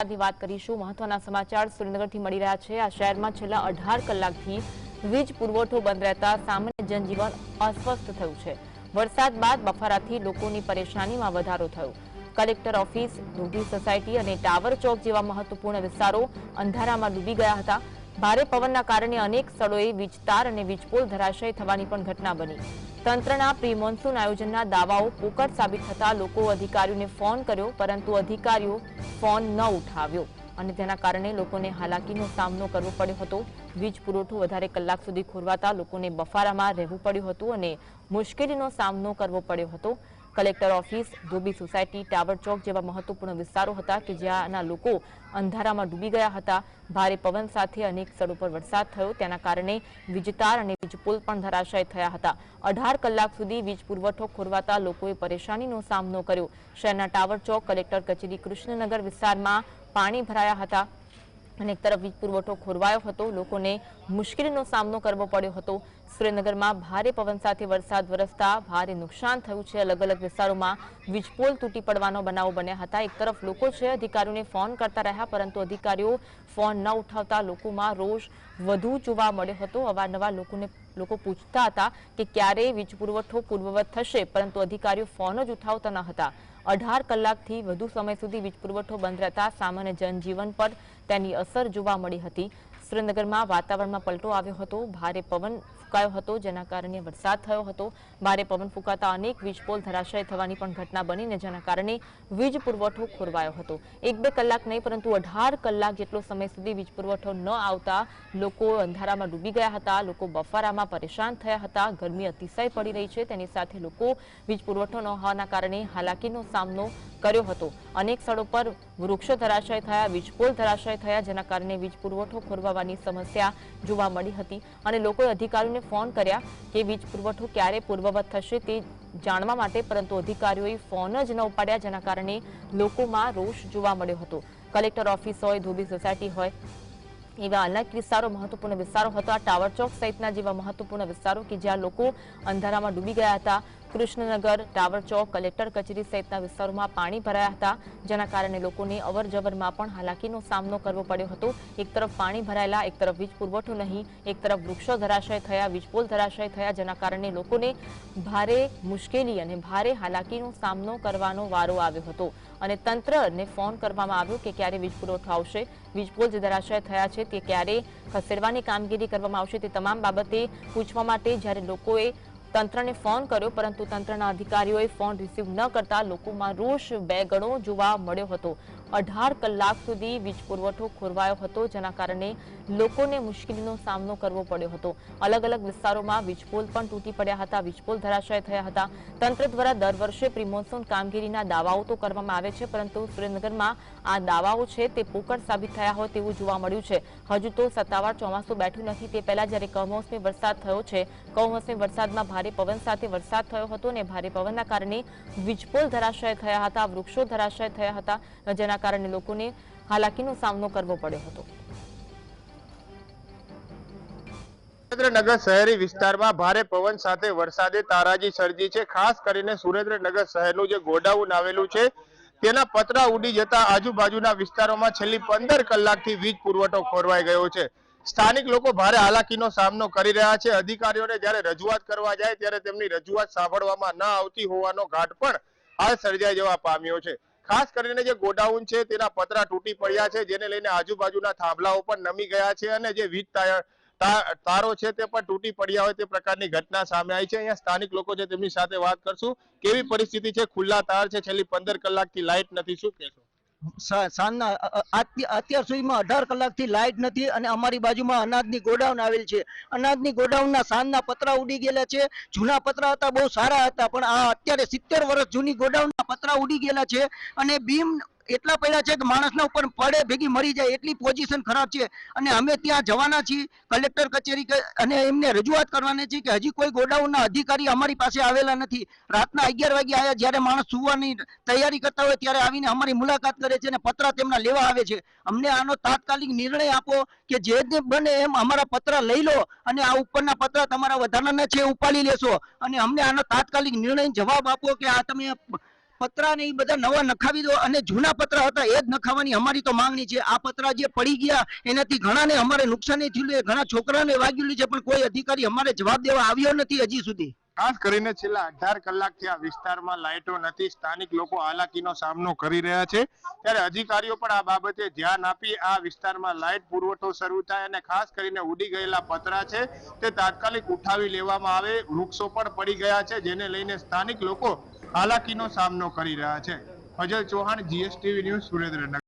વાત કરીશું. મહત્વના સમાચાર સુરેન્દ્રનગરથી મળી રહ્યા છે. આ શહેરમાં છેલ્લા અઢાર કલાકથી વીજ પુરવઠો બંધ રહેતા સામાન્ય જનજીવન અસ્વસ્થ થયું છે. વરસાદ બાદ બફારાથી લોકોની પરેશાનીમાં વધારો થયો. કલેક્ટર ઓફિસ દૂધી સોસાયટી અને ટાવર ચોક જેવા મહત્વપૂર્ણ વિસ્તારો અંધારામાં ડૂબી ગયા હતા. ભારે પવનના કારણે અનેક સ્થળોએ વીજતાર અને વીજપોલ ધરાશય થવાની પણ ઘટના બની. તંત્રના પ્રી મોન્સૂન આયોજનના દાવાઓ પોકળ સાબિત થતા લોકો અધિકારીઓને ફોન કર્યો, પરંતુ અધિકારીઓ ફોન ન ઉઠાવ્યો અને તેના કારણે લોકોને હાલાકીનો સામનો કરવો પડ્યો હતો. વીજ પુરવઠો વધારે કલાક સુધી ખોરવાતા લોકોને બફારામાં રહેવું પડ્યું હતું અને મુશ્કેલીનો સામનો કરવો પડ્યો હતો. કલેક્ટર ઓફિસ ધોબી સોસાયટી ટાવર ચોક જેવા મહત્વપૂર્ણ વિસ્તારો હતા કે જ્યાંના લોકો અંધારામાં ડૂબી ગયા હતા. ભારે પવન સાથે અનેક સ્થળો પર વરસાદ થયો. તેના કારણે વીજતાર અને વીજપોલ પણ ધરાશય થયા હતા. અઢાર કલાક સુધી વીજ પુરવઠો ખોરવાતા લોકોએ પરેશાનીનો સામનો કર્યો. શહેરના ટાવર ચોક કલેક્ટર કચેરી કૃષ્ણનગર વિસ્તારમાં પાણી ભરાયા હતા. અને એક તરફ વીજ પુરવઠો ખોરવાયો હતો. લોકોને મુશ્કેલીનો સામનો કરવો પડ્યો હતો. સુરેન્દ્રનગરમાં ભારે પવન સાથે વરસાદ વરસતા ભારે નુકસાન થયું છે. અલગ અલગ વિસ્તારોમાં વીજપોલ તૂટી પડવાનો બનાવો બન્યા હતા. એક તરફ લોકો છે, અધિકારીઓને ફોન કરતા રહ્યા, પરંતુ અધિકારીઓ ફોન ન ઉઠાવતા લોકોમાં રોષ વધુ જોવા મળ્યો હતો. અવારનવાર લોકોને, લોકો પૂછતા હતા કે ક્યારે વીજ પુરવઠો પૂર્વવત થશે, પરંતુ અધિકારીઓ ફોન જ ઉઠાવતા ન હતા. અઢાર કલાકથી વધુ સમય સુધી વીજ પુરવઠો બંધ રહેતા સામાન્ય જનજીવન પર તેની અસર જોવા મળી હતી. સુરેન્દ્રનગરમાં વાતાવરણમાં પલટો આવ્યો હતો. ભારે પવન ફૂંકાયો હતો, જેના કારણે વરસાદ થયો હતો. ભારે પવન ફૂંકાતા અનેક વીજપોલ ધરાશય થવાની પણ ઘટના બનીને જેના કારણે વીજ પુરવઠો ખોરવાયો હતો. એક બે કલાક નહીં, પરંતુ અઢાર કલાક જેટલો સમય સુધી વીજ પુરવઠો ન આવતા લોકો અંધારામાં ડૂબી ગયા હતા. લોકો બફારામાં પરેશાન થયા હતા. ગરમી અતિશય પડી રહી છે. તેની સાથે લોકો વીજ પુરવઠો ન હોવાના કારણે હાલાકીનો સામનો કર્યો હતો. અનેક સ્થળો પર વૃક્ષો ધરાશય થયા, વીજપોલ ધરાશય થયા, જેના કારણે વીજ પુરવઠો ખોરવાવાની સમસ્યા જોવા મળી હતી અને લોકોએ અધિકારીઓને ફોન કર્યા કે વીજ પુરવઠો ક્યારે પૂર્વવત થશે તે જાણવા માટે, પરંતુ અધિકારીઓએ ફોન જ ન ઉપાડ્યા, જેના કારણે લોકોમાં રોષ જોવા મળ્યો હતો. કલેક્ટર ઓફિસ હોય, ધોબી સોસાયટી હોય, એવા અનેક વિસ્તારો, મહત્વપૂર્ણ વિસ્તારો હતા. ટાવર ચોક સહિતના જેવા મહત્વપૂર્ણ વિસ્તારો કે જ્યાં લોકો અંધારામાં ડૂબી ગયા હતા કૃષ્ણનગર, ટાવર ચોક, કલેક્ટર કચેરી સહિતના વિસ્તારોમાં પાણી ભરાયા હતા, જેના કારણે લોકોને અવરજવરમાં પણ હાલાકીનો સામનો કરવો પડ્યો હતો. એક તરફ પાણી ભરાયેલા, એક તરફ વીજ પુરવઠો નહીં, એક તરફ વૃક્ષો ધરાશય થયા વીજપોલ ધરાશય થયા, જેના કારણે લોકોને ભારે મુશ્કેલી અને ભારે હાલાકીનો સામનો કરવાનો વારો આવ્યો હતો. અને તંત્રને ફોન કરવામાં આવ્યો કે ક્યારે વીજ પુરવઠો આવશે વીજપોલ જે ધરાશય થયા છે તે ક્યારે ખસેડવાની કામગીરી કરવામાં આવશે તે તમામ બાબતે પૂછવા માટે જ્યારે લોકોએ તંત્રને ફોન કર્યો, પરંતુ તંત્રના અધિકારીઓએ ફોન રિસીવ ન કરતા લોકોમાં રોષ બે ગણો જોવા મળ્યો હતો. અઢાર કલાક સુધી વીજ પુરવઠો ખોરવાયો હતો, જેના કારણે લોકોને મુશ્કેલીનો સામનો કરવો પડ્યો હતો. અલગ અલગ વિસ્તારોમાં વીજપોલ પણ તૂટી પડ્યા હતા. વીજપોલ ધરાશય થયા હતા. તંત્ર દ્વારા દર વર્ષે પ્રિમોન્સૂન કામગીરીના દાવાઓ તો કરવામાં આવે છે, પરંતુ સુરેન્દ્રનગરમાં આ દાવાઓ છે તે પોકળ સાબિત થયા હોય તેવું જોવા મળ્યું છે. હજુ તો સત્તાવાર ચોમાસું બેઠું નથી. તે પહેલા જ્યારે કમોસમી વરસાદ થયો છે, કમોસમી વરસાદમાં ભારે પવન સાથે વરસાદ થયો હતો અને ભારે પવનના કારણે વીજપોલ ધરાશય થયા હતા, વૃક્ષો ધરાશય થયા હતા, જેના કારણે લોકોને હાલાકીનો સામનો કરવો પડ્યો હતો. સુરેન્દ્રનગર શહેરી વિસ્તારમાં ભારે પવન સાથે વરસાદે તારાજી સર્જી છે. ખાસ કરીને સુરેન્દ્રનગર શહેરનું જે ગોડાઉન આવેલું છે, તેના પતરા ઉડી જતા આજુબાજુના વિસ્તારોમાં છેલ્લી પંદર કલાકથી વીજ પુરવઠો ખોરવાઈ ગયો છે. સ્થાનિક લોકો ભારે હાલાકીનો સામનો કરી રહ્યા છે. અધિકારીઓને જ્યારે રજૂઆત કરવા જાય ત્યારે તેમની રજૂઆત સાંભળવામાં ન આવતી હોવાનો ઘાટ પણ હાલ સર્જાઈ જવા પામ્યો છે. ખાસ કરીને જે ગોડાઉન છે તેના પતરા તૂટી પડ્યા છે, જેને લઈને આજુબાજુના થાંભલાઓ પણ નમી ગયા છે અને જે વીજ તાર- તારો છે તે પણ તૂટી પડ્યા હોય તે પ્રકારની ઘટના સામે આવી છે. અહીંયા સ્થાનિક લોકો છે તેમની સાથે વાત કરશું. કેવી પરિસ્થિતિ છે? ખુલ્લા તાર છે. છેલ્લી પંદર કલાકથી લાઇટ નથી. શું કહેશો? અત્યાર સુધીમાં અઢાર કલાકથી લાઇટ નથી અને અમારી બાજુમાં અનાજની ગોડાઉન આવેલ છે. અનાજની ગોડાઉનના સાંજના પતરા ઉડી ગયેલા છે. જૂના પતરા હતા, બહુ સારા હતા, પણ આ અત્યારે સિત્તેર વર્ષ જૂની ગોડાઉનના પતરા ઉડી ગયેલા છે અને બીમ એટલા પડ્યા છે કે માણસના ઉપર પડે, ભેગી મરી જાય, એટલી પોઝિશન ખરાબ છે. અને અમે ત્યાં જવાના છીએ કલેક્ટર કચેરી અને એમને રજૂઆત કરવાની છે કે હજી કોઈ ગોડાઉનના અધિકારી અમારી પાસે આવેલા નથી. રાતના અગિયાર વાગે આવ્યા જ્યારે માણસ સુવાની તૈયારી કરતા હોય ત્યારે આવીને અમારી મુલાકાત કરે છે અને પતરા તેમના લેવા આવે છે. અમને આનો તાત્કાલિક નિર્ણય આપો કે જે બને એમ અમારા પતરા લઈ લો અને આ ઉપરના પતરા તમારા વધારાના છે, ઉપાડી લેશો. અને અમને આનો તાત્કાલિક નિર્ણય જવાબ આપો કે આ તમે પતરા ને એ બધા નવા નખાવી દો અને જૂના પતરા હતા, એ જ નખાવાની અમારી તો માંગણી છે. આ પતરા જે પડી ગયા, એનાથી ઘણાને અમારે નુકસાન થયું છે, ઘણા છોકરાને વાગ્યું છે, પણ કોઈ અધિકારી અમારે જવાબ દેવા આવ્યો નથી હજી સુધી. ખાસ કરીને છેલ્લા અઢાર કલાકથી આ વિસ્તારમાં લાઇટો નથી, સ્થાનિક લોકો હાલાકીનો સામનો કરી રહ્યા છે. ત્યારે અધિકારીઓ પણ આ બાબતે ધ્યાન આપી આ વિસ્તારમાં લાઇટ પુરવઠો શરૂ થાય અને ખાસ કરીને ઉડી ગયેલા પતરા છે, તે તાત્કાલિક ઉઠાવી લેવામાં આવે. વૃક્ષો પણ પડી ગયા છે, જેને લઈને સ્થાનિક લોકો હાલાકીનો સામનો કરી રહ્યા છે. Fajal Chauhan GSTV news Surendranagar.